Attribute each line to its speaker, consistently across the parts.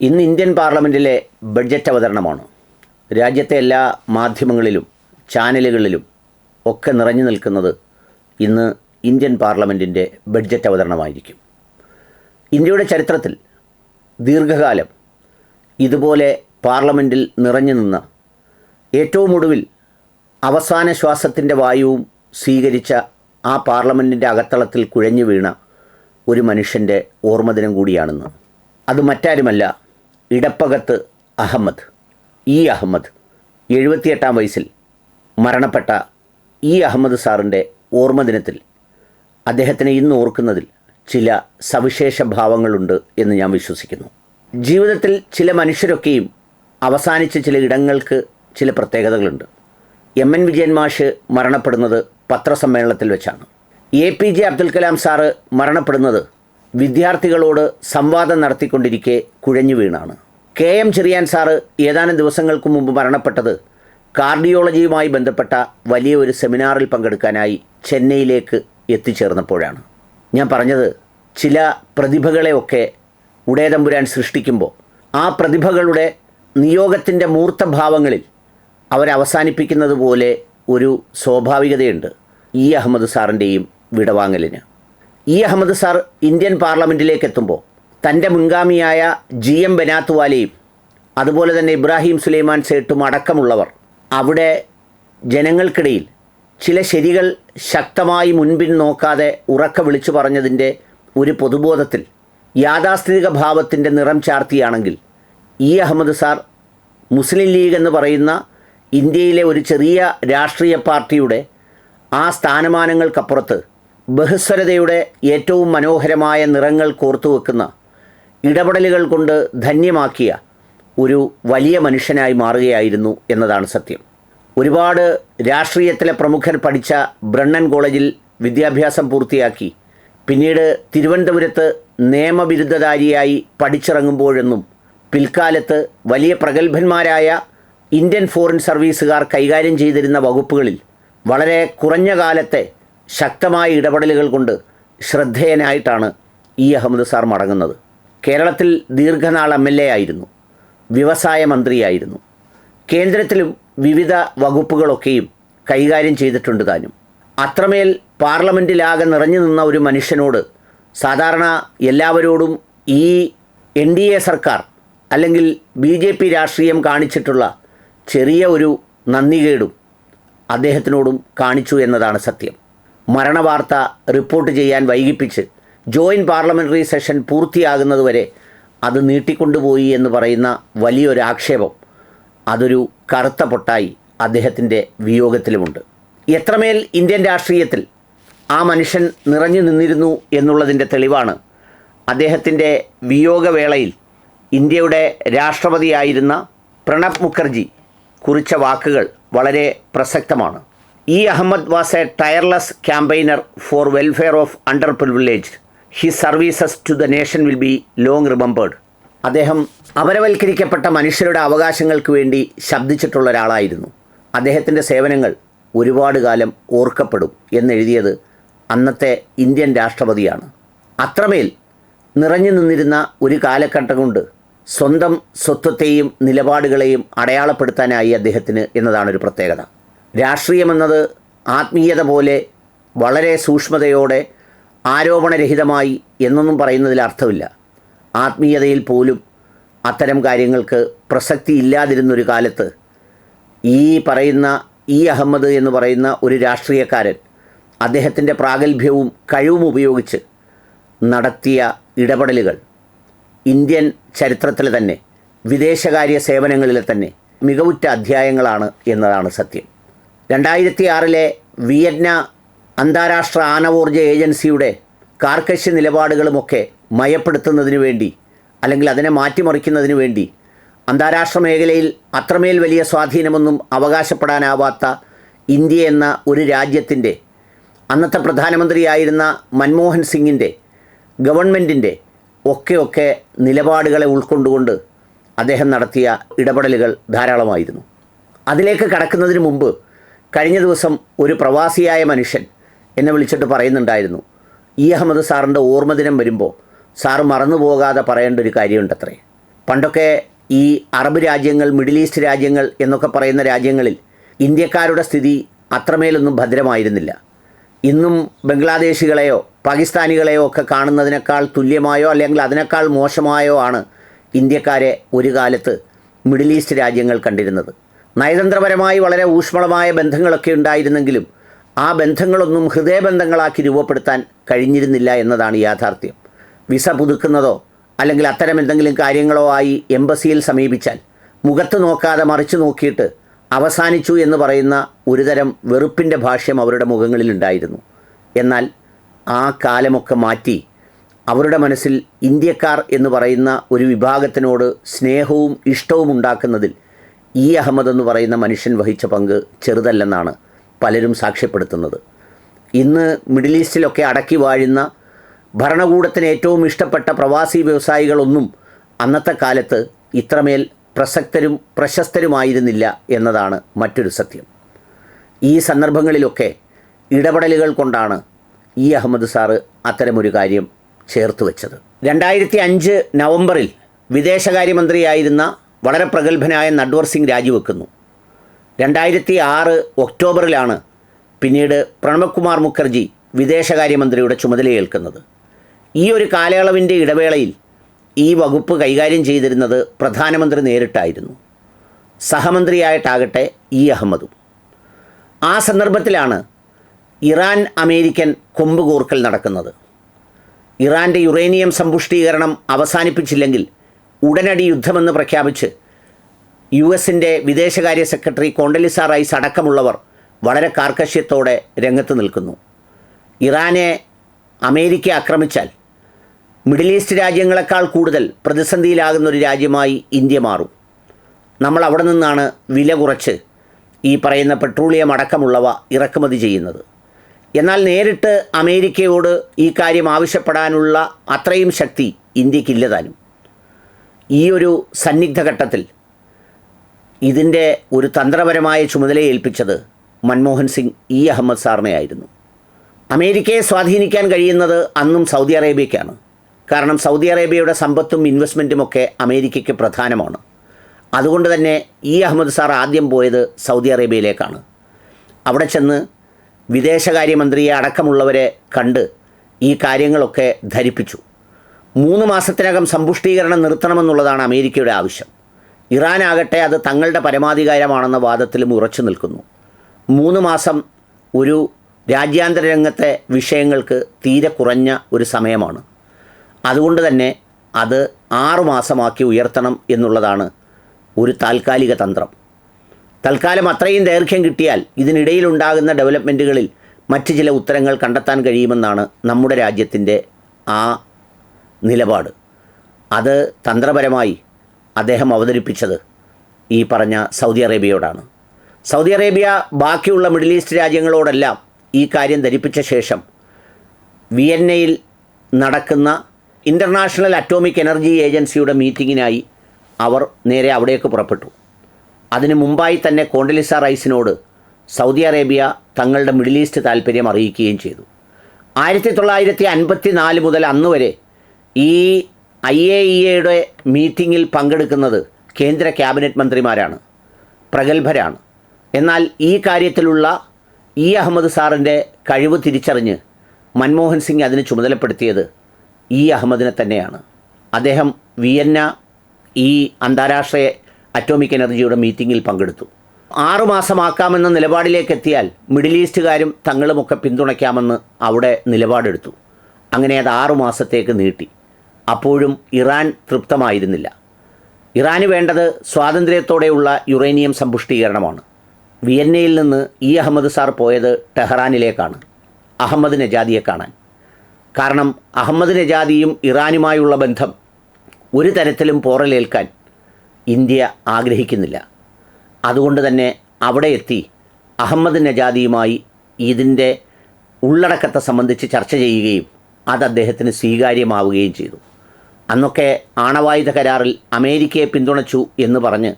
Speaker 1: ഇന്ന് ഇന്ത്യൻ പാർലമെന്റിലെ ബഡ്ജറ്റ് അവതരണമാണ്. രാജ്യത്തെ എല്ലാ മാധ്യമങ്ങളിലും ചാനലുകളിലും ഒക്കെ നിറഞ്ഞു നിൽക്കുന്നത് ഇന്ന് ഇന്ത്യൻ പാർലമെന്റിന്റെ ബഡ്ജറ്റ് അവതരണമായിരിക്കും. ഇന്ത്യയുടെ ചരിത്രത്തിൽ ദീർഘകാലം ഇതുപോലെ പാർലമെന്റിൽ നിറഞ്ഞു നിന്ന ഏറ്റവും ഒടുവിൽ അവസാന ശ്വാസത്തിന്റെ വായുവും സ്വീകരിച്ച ആ പാർലമെന്റിന്റെ അകത്തളത്തിൽ കുഴഞ്ഞു വീണ ഒരു മനുഷ്യന്റെ ഓർമ്മദിനം കൂടിയാണെന്ന്. അത് മറ്റാരുമല്ല ഇടപ്പകത്ത് അഹമ്മദ് ഇ അഹമ്മദ്. എഴുപത്തിയെട്ടാം വയസ്സിൽ മരണപ്പെട്ട ഇ അഹമ്മദ് സാറിന്റെ ഓർമ്മദിനത്തിൽ അദ്ദേഹത്തിനെ ഇന്ന് ഓർക്കുന്നതിൽ ചില സവിശേഷ ഭാവങ്ങളുണ്ട് എന്ന് ഞാൻ വിശ്വസിക്കുന്നു. ജീവിതത്തിൽ ചില മനുഷ്യരൊക്കെയും അവസാനിച്ച ചില ഇടങ്ങൾക്ക് ചില പ്രത്യേകതകളുണ്ട്. എം എൻ വിജയൻ മാഷ് മരണപ്പെടുന്നത് പത്രസമ്മേളനത്തിൽ വെച്ചാണ്. A P J Abdul Kalam sir മരണപ്പെടുന്നത് വിദ്യാർത്ഥികളോട് സംവാദം നടത്തിക്കൊണ്ടിരിക്കെ കുഴഞ്ഞു വീണാണ്. കെ എം ചെറിയാൻ സാറ് ഏതാനും ദിവസങ്ങൾക്ക് മുമ്പ് മരണപ്പെട്ടത് കാർഡിയോളജിയുമായി ബന്ധപ്പെട്ട വലിയ ഒരു സെമിനാറിൽ പങ്കെടുക്കാനായി ചെന്നൈയിലേക്ക് എത്തിച്ചേർന്നപ്പോഴാണ്. ഞാൻ പറഞ്ഞത് ചില പ്രതിഭകളെയൊക്കെ ഉടയതമ്പുരാൻ സൃഷ്ടിക്കുമ്പോൾ ആ പ്രതിഭകളുടെ നിയോഗത്തിന്റെ മൂർത്തഭാവങ്ങളിൽ അവരവസാനിപ്പിക്കുന്നത് പോലെ ഒരു സ്വാഭാവികതയുണ്ട് ഇ അഹമ്മദ് സാറിന്റെയും വിടവാങ്ങലിന്. ഇ അഹമ്മദ് സാർ ഇന്ത്യൻ പാർലമെന്റിലേക്ക് എത്തുമ്പോൾ തന്റെ മുൻഗാമിയായ ജി എം ബനാത്തുവാലയും അതുപോലെ തന്നെ ഇബ്രാഹിം സുലൈമാൻ സേട്ടും അടക്കമുള്ളവർ അവിടെ ജനങ്ങൾക്കിടയിൽ ചില ശരികൾ ശക്തമായി മുൻപിൻ നോക്കാതെ ഉറക്ക വിളിച്ചു പറഞ്ഞതിന്റെ ഒരു പൊതുബോധത്തിൽ യാഥാസ്ഥിതിക ഭാവത്തിന്റെ നിറം ചാർത്തിയാണെങ്കിൽ ഇ അഹമ്മദ് സാർ മുസ്ലിം ലീഗ് എന്ന് പറയുന്ന ഇന്ത്യയിലെ ഒരു ചെറിയ രാഷ്ട്രീയ പാർട്ടിയുടെ ആ സ്ഥാനമാനങ്ങൾക്കപ്പുറത്ത് ബഹുസ്വരതയുടെ ഏറ്റവും മനോഹരമായ നിറങ്ങൾ കോർത്തുവെക്കുന്ന ഇടപെടലുകൾ കൊണ്ട് ധന്യമാക്കിയ ഒരു വലിയ മനുഷ്യനായി മാറുകയായിരുന്നു എന്നതാണ് സത്യം. ഒരുപാട് രാഷ്ട്രീയത്തിലെ പ്രമുഖർ പഠിച്ച ബ്രണ്ണൻ കോളേജിൽ വിദ്യാഭ്യാസം പൂർത്തിയാക്കി പിന്നീട് തിരുവനന്തപുരത്ത് നിയമബിരുദധാരിയായി പഠിച്ചിറങ്ങുമ്പോഴെന്നും പിൽക്കാലത്ത് വലിയ പ്രഗത്ഭന്മാരായ ഇന്ത്യൻ ഫോറിൻ സർവീസുകാർ കൈകാര്യം ചെയ്തിരുന്ന വകുപ്പുകളിൽ വളരെ കുറഞ്ഞ കാലത്തെ ശക്തമായ ഇടപെടലുകൾ കൊണ്ട് ശ്രദ്ധേയനായിട്ടാണ് ഇ. അഹമ്മദ് സാർ മടങ്ങുന്നത്. കേരളത്തിൽ ദീർഘനാൾ എം. എൽ. എ. ആയിരുന്നു. വ്യവസായ മന്ത്രിയായിരുന്നു. കേന്ദ്രത്തിലും വിവിധ വകുപ്പുകളൊക്കെയും കൈകാര്യം ചെയ്തിട്ടുണ്ട് താനും. അത്രമേൽ പാർലമെന്റിലാകെ നിറഞ്ഞു നിന്ന ഒരു മനുഷ്യനോട് സാധാരണ എല്ലാവരോടും ഈ എൻ. ഡി. എ. സർക്കാർ അല്ലെങ്കിൽ ബി. ജെ. പി രാഷ്ട്രീയം കാണിച്ചിട്ടുള്ള ചെറിയ ഒരു നന്ദികേടും അദ്ദേഹത്തിനോടും കാണിച്ചു എന്നതാണ് സത്യം. മരണവാർത്ത റിപ്പോർട്ട് ചെയ്യാൻ വൈകിപ്പിച്ച് ജോയിന്റ് പാർലമെന്ററി സെഷൻ പൂർത്തിയാകുന്നതുവരെ അത് നീട്ടിക്കൊണ്ടുപോയി എന്ന് പറയുന്ന വലിയൊരു ആക്ഷേപം അതൊരു കറുത്ത പൊട്ടായി അദ്ദേഹത്തിന്റെ വിയോഗത്തിലുമുണ്ട്. എത്രമേൽ ഇന്ത്യൻ രാഷ്ട്രീയത്തിൽ ആ മനുഷ്യൻ നിറഞ്ഞു നിന്നിരുന്നു എന്നുള്ളതിന്റെ തെളിവാണ് അദ്ദേഹത്തിന്റെ വിയോഗവേളയിൽ ഇന്ത്യയുടെ രാഷ്ട്രപതിയായിരുന്ന പ്രണബ് മുഖർജി കുറിച്ച വാക്കുകൾ വളരെ പ്രസക്തമാണ്. E Ahmed was a tireless campaigner for welfare of under privilege he services to the nation will be long remembered അദ്ദേഹം അപരവൽക്കരിക്കപ്പെട്ട മനുഷ്യരുടെ അവകാശങ്ങൾക്ക് വേണ്ടി ശബ്ദിച്ചിട്ടുള്ള ഒരാളായിരുന്നു. അദ്ദേഹത്തിന്റെ സേവനങ്ങൾ ഒരുപാട് കാലം ഓർക്കപ്പെടും എന്നെഴുതിയത് അന്നത്തെ ഇന്ത്യൻ രാഷ്ട്രപതിയാണ്. അത്രമേൽ നിറഞ്ഞു നിന്നിരുന്ന ഒരു കാലഘട്ടം കൊണ്ട് സ്വന്തം സ്വത്വത്തെയും നിലപാടുകളെയും അടയാളപ്പെടുത്താനായി അദ്ദേഹത്തിന് എന്നതാണ് ഒരു പ്രത്യേകത. രാഷ്ട്രീയമെന്നത് ആത്മീയത പോലെ വളരെ സൂക്ഷ്മതയോടെ ആരോപണരഹിതമായി എന്നൊന്നും പറയുന്നതിൽ അർത്ഥമില്ല. ആത്മീയതയിൽ പോലും അത്തരം കാര്യങ്ങൾക്ക് പ്രസക്തി ഇല്ലാതിരുന്നൊരു കാലത്ത് ഈ പറയുന്ന ഈ അഹമ്മദ് എന്ന് പറയുന്ന ഒരു രാഷ്ട്രീയക്കാരൻ അദ്ദേഹത്തിന്റെ പ്രാഗൽഭ്യവും കഴിവും ഉപയോഗിച്ച് നടത്തിയ ഇടപെടലുകൾ ഇന്ത്യൻ ചരിത്രത്തിൽ തന്നെ വിദേശകാര്യ സേവനങ്ങളിലെ തന്നെ മികവുറ്റ അധ്യായങ്ങളാണ് എന്നതാണ് സത്യം. രണ്ടായിരത്തി ആറിലെ വിയറ്റ്ന അന്താരാഷ്ട്ര ആണവോർജ ഏജൻസിയുടെ കാർക്കശ്യ നിലപാടുകളുമൊക്കെ മയപ്പെടുത്തുന്നതിന് വേണ്ടി അല്ലെങ്കിൽ അതിനെ മാറ്റിമറിക്കുന്നതിന് വേണ്ടി അന്താരാഷ്ട്ര മേഖലയിൽ അത്രമേൽ വലിയ സ്വാധീനമൊന്നും അവകാശപ്പെടാനാവാത്ത ഇന്ത്യ എന്ന ഒരു രാജ്യത്തിന്റെ അന്നത്തെ പ്രധാനമന്ത്രിയായിരുന്ന മൻമോഹൻ സിംഗിന്റെ ഗവൺമെന്റിന്റെ ഒക്കെയൊക്കെ ഒക്കെ നിലപാടുകളെ ഉൾക്കൊണ്ടുകൊണ്ട് അദ്ദേഹം നടത്തിയ ഇടപെടലുകൾ ധാരാളമായിരുന്നു. അതിലേക്ക് കടക്കുന്നതിന് മുമ്പ് കഴിഞ്ഞ ദിവസം ഒരു പ്രവാസിയായ മനുഷ്യൻ എന്നെ വിളിച്ചിട്ട് പറയുന്നുണ്ടായിരുന്നു ഇ അഹമ്മദ് സാറിന്റെ ഓർമ്മദിനം വരുമ്പോൾ സാറ് മറന്നു പോകാതെ പറയേണ്ട ഒരു കാര്യമുണ്ടത്രേ. പണ്ടൊക്കെ ഈ അറബ് രാജ്യങ്ങൾ മിഡിൽ ഈസ്റ്റ് രാജ്യങ്ങൾ എന്നൊക്കെ പറയുന്ന രാജ്യങ്ങളിൽ ഇന്ത്യക്കാരുടെ സ്ഥിതി അത്രമേലൊന്നും ഭദ്രമായിരുന്നില്ല. ഇന്നും ബംഗ്ലാദേശികളെയോ പാകിസ്ഥാനികളെയോ ഒക്കെ കാണുന്നതിനേക്കാൾ തുല്യമായോ അല്ലെങ്കിൽ അതിനേക്കാൾ മോശമായോ ആണ് ഇന്ത്യക്കാരെ ഒരു കാലത്ത് മിഡിൽ ഈസ്റ്റ് രാജ്യങ്ങൾ കണ്ടിരുന്നത്. നയതന്ത്രപരമായി വളരെ ഊഷ്മളമായ ബന്ധങ്ങളൊക്കെ ഉണ്ടായിരുന്നെങ്കിലും ആ ബന്ധങ്ങളൊന്നും ഹൃദയബന്ധങ്ങളാക്കി രൂപപ്പെടുത്താൻ കഴിഞ്ഞിരുന്നില്ല എന്നതാണ് യാഥാർത്ഥ്യം. വിസ പുതുക്കുന്നതോ അല്ലെങ്കിൽ അത്തരം എന്തെങ്കിലും കാര്യങ്ങളോ ആയി എംബസിയിൽ സമീപിച്ചാൽ മുഖത്ത് നോക്കാതെ മറിച്ചു നോക്കിയിട്ട് അവസാനിച്ചു എന്ന് പറയുന്ന ഒരുതരം വെറുപ്പിന്റെ ഭാഷ്യം അവരുടെ മുഖങ്ങളിലുണ്ടായിരുന്നു എന്നാൽ ആ കാലമൊക്കെ മാറ്റി അവരുടെ മനസ്സിൽ ഇന്ത്യക്കാർ എന്ന് പറയുന്ന ഒരു വിഭാഗത്തിനോട് സ്നേഹവും ഇഷ്ടവും ഉണ്ടാക്കുന്നതിൽ ഇ അഹമ്മദ് എന്ന് പറയുന്ന മനുഷ്യൻ വഹിച്ച പങ്ക് ചെറുതല്ലെന്നാണ് പലരും സാക്ഷ്യപ്പെടുത്തുന്നത്. ഇന്ന് മിഡിൽ ഈസ്റ്റിലൊക്കെ അടക്കി വാഴുന്ന ഭരണകൂടത്തിന് ഏറ്റവും ഇഷ്ടപ്പെട്ട പ്രവാസി വ്യവസായികളൊന്നും അന്നത്തെ കാലത്ത് ഇത്രമേൽ പ്രസക്തരും പ്രശസ്തരുമായിരുന്നില്ല എന്നതാണ് മറ്റൊരു സത്യം. ഈ സന്ദർഭങ്ങളിലൊക്കെ ഇടപെടലുകൾ കൊണ്ടാണ് ഇ അഹമ്മദ് സാറ് അത്തരമൊരു കാര്യം ചേർത്ത് വെച്ചത്. രണ്ടായിരത്തി അഞ്ച് നവംബറിൽ വിദേശകാര്യമന്ത്രിയായിരുന്ന വളരെ പ്രഗത്ഭനായ നട്വർ സിംഗ് രാജിവെക്കുന്നു. രണ്ടായിരത്തി ആറ് ഒക്ടോബറിലാണ് പിന്നീട് പ്രണബ് മുഖർജി വിദേശകാര്യമന്ത്രിയുടെ ചുമതലയേൽക്കുന്നത് ഈ ഒരു കാലയളവിന്റെ ഇടവേളയിൽ ഈ വകുപ്പ് കൈകാര്യം ചെയ്തിരുന്നത് പ്രധാനമന്ത്രി നേരിട്ടായിരുന്നു. സഹമന്ത്രിയായിട്ടാകട്ടെ ഇ അഹമ്മദും. ആ സന്ദർഭത്തിലാണ് ഇറാൻ അമേരിക്കൻ കൊമ്പ് കോർക്കൽ നടക്കുന്നത്. ഇറാന്റെ യുറേനിയം സമ്പുഷ്ടീകരണം അവസാനിപ്പിച്ചില്ലെങ്കിൽ ഉടനടി യുദ്ധമെന്ന് പ്രഖ്യാപിച്ച് യു എസിന്റെ വിദേശകാര്യ സെക്രട്ടറി കോണ്ടലിസ റൈസ് അടക്കമുള്ളവർ വളരെ കാർക്കശ്യത്തോടെ രംഗത്ത് നിൽക്കുന്നു. ഇറാനെ അമേരിക്ക ആക്രമിച്ചാൽ മിഡിൽ ഈസ്റ്റ് രാജ്യങ്ങളെക്കാൾ കൂടുതൽ പ്രതിസന്ധിയിലാകുന്ന ഒരു രാജ്യമായി ഇന്ത്യ മാറും. നമ്മൾ അവിടെ നിന്നാണ് വില കുറച്ച് ഈ പറയുന്ന പെട്രോളിയം അടക്കമുള്ളവ ഇറക്കുമതി ചെയ്യുന്നത്. എന്നാൽ നേരിട്ട് അമേരിക്കയോട് ഈ കാര്യം ആവശ്യപ്പെടാനുള്ള അത്രയും ശക്തി ഇന്ത്യക്കില്ലതാനും ഈ ഒരു സന്നിഗ്ധഘട്ടത്തിൽ ഇതിന്റെ ഒരു തന്ത്രപരമായ ചുമതല ഏൽപ്പിച്ചത് മൻമോഹൻ സിംഗ് ഇ അഹമ്മദ് സാറിനെ ആയിരുന്നു. അമേരിക്കയെ സ്വാധീനിക്കാൻ കഴിയുന്നത് അന്നും സൗദി അറേബ്യയ്ക്കാണ്. കാരണം സൗദി അറേബ്യയുടെ സമ്പത്തും ഇൻവെസ്റ്റ്മെന്റും ഒക്കെ അമേരിക്കയ്ക്ക് പ്രധാനമാണ്. അതുകൊണ്ട് തന്നെ ഇ അഹമ്മദ് സാർ ആദ്യം പോയത് സൗദി അറേബ്യയിലേക്കാണ്. അവിടെ ചെന്ന് വിദേശകാര്യമന്ത്രിയെ അടക്കമുള്ളവരെ കണ്ട് ഈ കാര്യങ്ങളൊക്കെ ധരിപ്പിച്ചു. മൂന്ന് മാസത്തിനകം സമ്പുഷ്ടീകരണം നിർത്തണമെന്നുള്ളതാണ് അമേരിക്കയുടെ ആവശ്യം. ഇറാൻ ആകട്ടെ അത് തങ്ങളുടെ പരമാധികാരമാണെന്ന വാദത്തിലും ഉറച്ചു നിൽക്കുന്നു. മൂന്ന് മാസം ഒരു രാജ്യാന്തര രംഗത്തെ വിഷയങ്ങൾക്ക് തീരെ കുറഞ്ഞ ഒരു സമയമാണ്. അതുകൊണ്ട് തന്നെ അത് ആറു മാസമാക്കി ഉയർത്തണം എന്നുള്ളതാണ് ഒരു താൽക്കാലിക തന്ത്രം. തൽക്കാലം അത്രയും ദൈർഘ്യം കിട്ടിയാൽ ഇതിനിടയിലുണ്ടാകുന്ന ഡെവലപ്മെന്റുകളിൽ മറ്റ് ചില ഉത്തരങ്ങൾ കണ്ടെത്താൻ കഴിയുമെന്നാണ് നമ്മുടെ രാജ്യത്തിന്റെ ആ നിലപാട്. അത് തന്ത്രപരമായി അദ്ദേഹം അവതരിപ്പിച്ചത് ഈ പറഞ്ഞ സൗദി അറേബ്യയോടാണ്. സൗദി അറേബ്യ ബാക്കിയുള്ള മിഡിൽ ഈസ്റ്റ് രാജ്യങ്ങളോടെല്ലാം ഈ കാര്യം ധരിപ്പിച്ച ശേഷം വിയന്നയിൽ നടക്കുന്ന ഇന്റർനാഷണൽ അറ്റോമിക് എനർജി ഏജൻസിയുടെ മീറ്റിങ്ങിനായി അവർ നേരെ അവിടേക്ക് പുറപ്പെട്ടു. അതിനു മുമ്പായി തന്നെ കോണ്ടലിസ റൈസിനോട് സൗദി അറേബ്യ തങ്ങളുടെ മിഡിൽ ഈസ്റ്റ് താൽപ്പര്യം അറിയിക്കുകയും ചെയ്തു. ആയിരത്തി തൊള്ളായിരത്തി അൻപത്തി നാല് മുതൽ അന്ന് വരെ ഈ ഐ എ ഇ എയുടെ മീറ്റിങ്ങിൽ പങ്കെടുക്കുന്നത് കേന്ദ്ര ക്യാബിനറ്റ് മന്ത്രിമാരാണ് പ്രഗത്ഭരാണ്. എന്നാൽ ഈ കാര്യത്തിലുള്ള ഇ അഹമ്മദ് സാറിന്റെ കഴിവ് തിരിച്ചറിഞ്ഞ് മൻമോഹൻ സിംഗ് അതിന് ചുമതലപ്പെടുത്തിയത് ഇ അഹമ്മദിനെ തന്നെയാണ്. അദ്ദേഹം വിയന്ന ഈ അന്താരാഷ്ട്ര അറ്റോമിക് എനർജിയുടെ മീറ്റിങ്ങിൽ പങ്കെടുത്തു. ആറുമാസമാക്കാമെന്ന നിലപാടിലേക്ക് എത്തിയാൽ മിഡിൽ ഈസ്റ്റുകാരും തങ്ങളുമൊക്കെ പിന്തുണയ്ക്കാമെന്ന് അവിടെ നിലപാടെടുത്തു. അങ്ങനെ അത് ആറുമാസത്തേക്ക് നീട്ടി. അപ്പോഴും ഇറാൻ തൃപ്തമായിരുന്നില്ല. ഇറാന് വേണ്ടത് സ്വാതന്ത്ര്യത്തോടെയുള്ള യുറേനിയം സമ്പുഷ്ടീകരണമാണ്. വിയന്നയിൽ നിന്ന് ഇ അഹമ്മദ് സാർ പോയത് ടെഹ്റാനിലേക്കാണ് അഹമ്മദ് നജാദിയെ കാണാൻ. കാരണം അഹമ്മദ് നജാദിയും ഇറാനുമായുള്ള ബന്ധം ഒരു തരത്തിലും പോറലേൽക്കാൻ ഇന്ത്യ ആഗ്രഹിക്കുന്നില്ല. അതുകൊണ്ട് തന്നെ അവിടെ എത്തി അഹമ്മദ് നജാദിയുമായി ഇതിന്റെ ഉള്ളടക്കത്തെ സംബന്ധിച്ച് ചർച്ച ചെയ്യുകയും അത് അദ്ദേഹത്തിന് സ്വീകാര്യമാവുകയും ചെയ്തു. അന്നൊക്കെ ആണവായുധ കരാറിൽ അമേരിക്കയെ പിന്തുണച്ചു എന്ന് പറഞ്ഞ്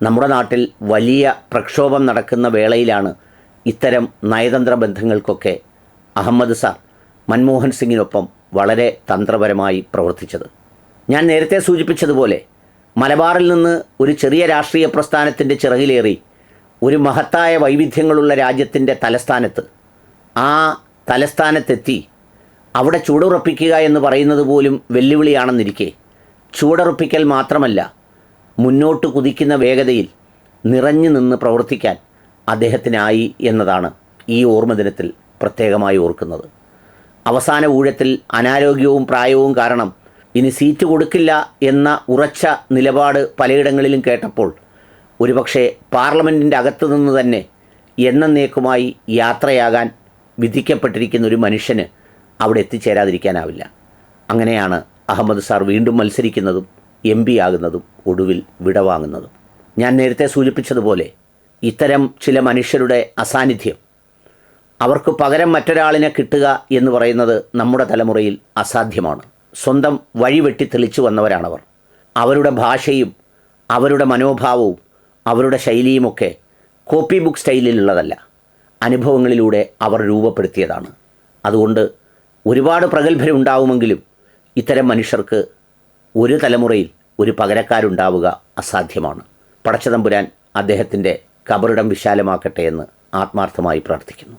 Speaker 1: നമ്മുടെ നാട്ടിൽ വലിയ പ്രക്ഷോഭം നടക്കുന്ന വേളയിലാണ് ഇത്തരം നയതന്ത്ര ബന്ധങ്ങൾക്കൊക്കെ അഹമ്മദ് സാർ മൻമോഹൻ സിംഗിനൊപ്പം വളരെ തന്ത്രപരമായി പ്രവർത്തിച്ചത്. ഞാൻ നേരത്തെ സൂചിപ്പിച്ചതുപോലെ മലബാറിൽ നിന്ന് ഒരു ചെറിയ രാഷ്ട്രീയ പ്രസ്ഥാനത്തിന്റെ ചിറകിലേറി ഒരു മഹത്തായ വൈവിധ്യങ്ങളുള്ള രാജ്യത്തിന്റെ തലസ്ഥാനത്ത് ആ തലസ്ഥാനത്തെത്തി അവിടെ ചൂടുറപ്പിക്കുക എന്ന് പറയുന്നത് പോലും വെല്ലുവിളിയാണെന്നിരിക്കെ. ചൂടുറപ്പിക്കൽ മാത്രമല്ല മുന്നോട്ട് കുതിക്കുന്ന വേഗതയിൽ നിറഞ്ഞു നിന്ന് പ്രവർത്തിക്കാൻ അദ്ദേഹത്തിനായി എന്നതാണ് ഈ ഓർമ്മ ദിനത്തിൽ പ്രത്യേകമായി ഓർക്കുന്നത്. അവസാന ഊഴത്തിൽ അനാരോഗ്യവും പ്രായവും കാരണം ഇനി സീറ്റ് കൊടുക്കില്ല എന്ന ഉറച്ച നിലപാട് പലയിടങ്ങളിലും കേട്ടപ്പോൾ ഒരുപക്ഷെ പാർലമെന്റിന്റെ അകത്തു നിന്ന് തന്നെ എന്നേക്കുമായി യാത്രയാകാൻ വിധിക്കപ്പെട്ടിരിക്കുന്ന ഒരു മനുഷ്യന് അവിടെ എത്തിച്ചേരാതിരിക്കാനാവില്ല. അങ്ങനെയാണ് അഹമ്മദ് സാർ വീണ്ടും മത്സരിക്കുന്നതും എം പി ആകുന്നതും ഒടുവിൽ വിടവാങ്ങുന്നതും ഞാൻ നേരത്തെ സൂചിപ്പിച്ചതുപോലെ ഇത്തരം ചില മനുഷ്യരുടെ അസാന്നിധ്യം അവർക്ക് പകരം മറ്റൊരാളിനെ കിട്ടുക എന്ന് പറയുന്നത് നമ്മുടെ തലമുറയിൽ അസാധ്യമാണ്. സ്വന്തം വഴി വെട്ടി തെളിച്ചു വന്നവരാണവർ. അവരുടെ ഭാഷയും അവരുടെ മനോഭാവവും അവരുടെ ശൈലിയുമൊക്കെ കോപ്പി ബുക്ക് സ്റ്റൈലിലുള്ളതല്ല അനുഭവങ്ങളിലൂടെ അവർ രൂപപ്പെടുത്തിയതാണ്. അതുകൊണ്ട് ഒരുപാട് പ്രഗത്ഭരുണ്ടാവുമെങ്കിലും ഇത്തരം മനുഷ്യർക്ക് ഒരു തലമുറയിൽ ഒരു പകരക്കാരുണ്ടാവുക അസാധ്യമാണ്. പടച്ചതമ്പുരാൻ അദ്ദേഹത്തിന്റെ കബറിടം വിശാലമാക്കട്ടെ എന്ന് ആത്മാർത്ഥമായി പ്രാർത്ഥിക്കുന്നു.